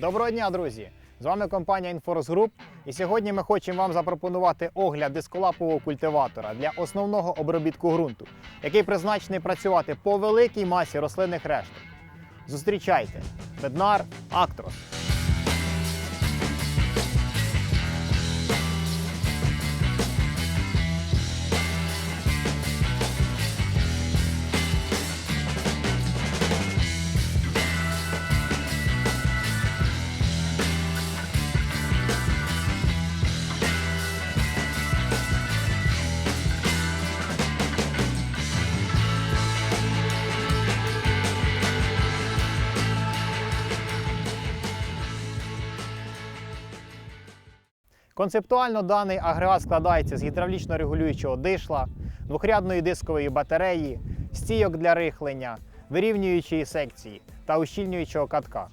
Доброго дня, друзі! З вами компанія Inforce Group. І сьогодні ми хочемо вам запропонувати огляд дисколапового культиватора для основного обробітку ґрунту, який призначений працювати по великій масі рослинних решток. Зустрічайте Меднар Actros. Концептуально даний агрегат складається з гідравлічно регулюючого дишла, двохрядної дискової батареї, стійок для рихлення, вирівнюючої секції та ущільнюючого катка.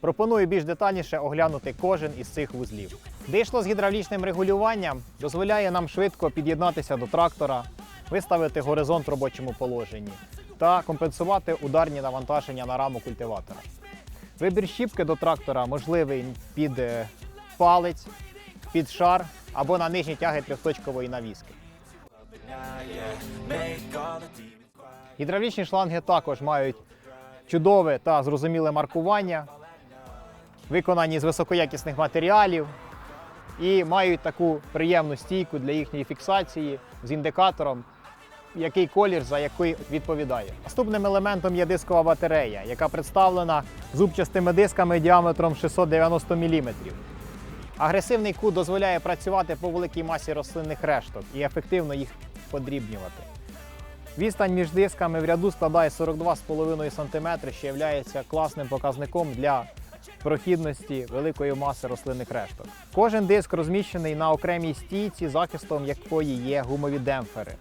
Пропоную більш детальніше оглянути кожен із цих вузлів. Дишло з гідравлічним регулюванням дозволяє нам швидко під'єднатися до трактора, виставити горизонт в робочому положенні та компенсувати ударні навантаження на раму культиватора. Вибір щіпки до трактора можливий під е, палець, під шар або на нижні тяги трьохточкової навіски. Гідравлічні шланги також мають чудове та зрозуміле маркування, виконані з високоякісних матеріалів і мають таку приємну стійку для їхньої фіксації з індикатором, який колір за який відповідає. Наступним елементом є дискова батарея, яка представлена зубчастими дисками діаметром 690 мм. Агресивний кут дозволяє працювати по великій масі рослинних решток і ефективно їх подрібнювати. Відстань між дисками в ряду складає 42,5 см, що є класним показником для прохідності великої маси рослинних решток. Кожен диск розміщений на окремій стійці, захистом якої є гумові демпфери.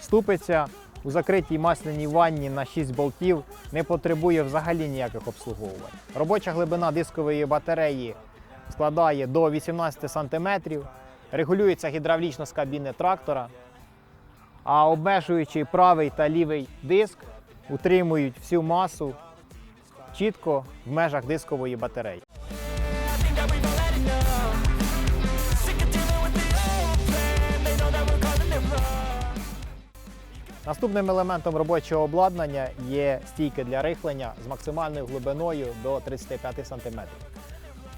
Ступиця у закритій масляній ванні на 6 болтів не потребує взагалі ніяких обслуговувань. Робоча глибина дискової батареї складає до 18 см, регулюється гідравлічно з кабіни трактора, а обмежуючи правий та лівий диск, утримують всю масу чітко в межах дискової батареї. Наступним елементом робочого обладнання є стійки для рихлення з максимальною глибиною до 35 см.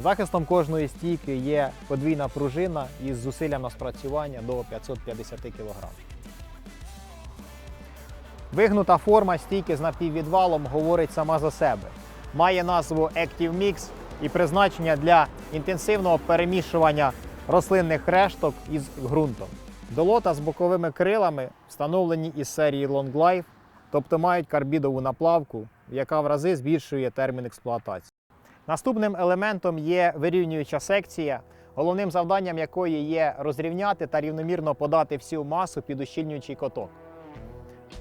Захистом кожної стійки є подвійна пружина із зусиллям на спрацювання до 550 кг. Вигнута форма стійки з напіввідвалом говорить сама за себе. Має назву Active Mix і призначення для інтенсивного перемішування рослинних решток із ґрунтом. Долота з боковими крилами встановлені із серії Long Life, тобто мають карбідову наплавку, яка в рази збільшує термін експлуатації. Наступним елементом є вирівнююча секція, головним завданням якої є розрівняти та рівномірно подати всю масу під ущільнюючий коток.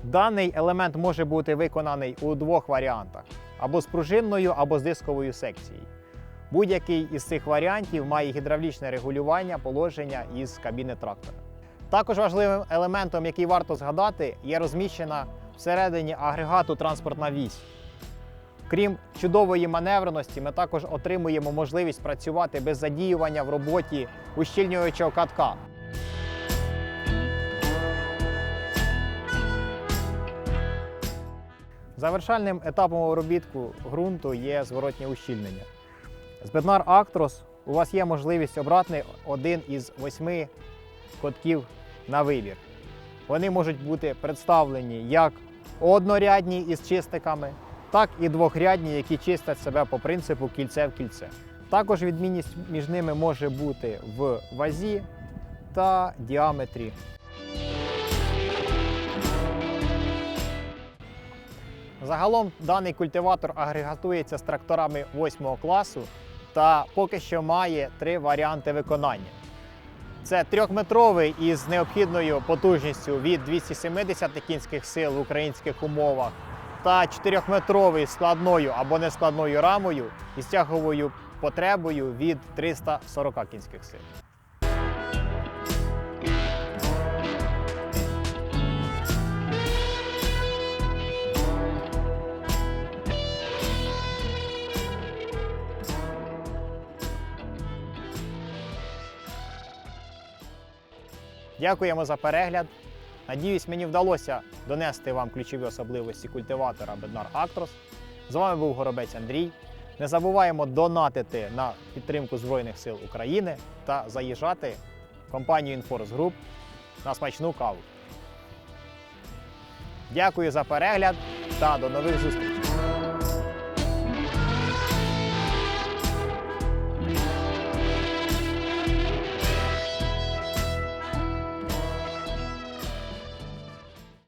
Даний елемент може бути виконаний у двох варіантах: або з пружинною, або з дисковою секцією. Будь-який із цих варіантів має гідравлічне регулювання положення із кабіни трактора. Також важливим елементом, який варто згадати, є розміщена всередині агрегату транспортна вісь. Крім чудової маневреності, ми також отримуємо можливість працювати без задіювання в роботі ущільнюючого катка. Завершальним етапом обробітку ґрунту є зворотнє ущільнення. З Bednar Actros у вас є можливість обрати один із восьми котків на вибір. Вони можуть бути представлені як однорядні із чистиками, так і двохрядні, які чистять себе по принципу кільце в кільце. Також відмінність між ними може бути в вазі та діаметрі. Загалом даний культиватор агрегатується з тракторами 8 класу та поки що має три варіанти виконання. Це трьохметровий із необхідною потужністю від 270 кінських сил в українських умовах та 4-метровий складною або нескладною рамою із тяговою потребою від 340 кінських сил. Дякуємо за перегляд. Надіюсь, мені вдалося донести вам ключові особливості культиватора Bednar Actros. З вами був Горобець Андрій. Не забуваємо донатити на підтримку Збройних сил України та заїжджати в компанію Inforce Group на смачну каву. Дякую за перегляд та до нових зустрічей!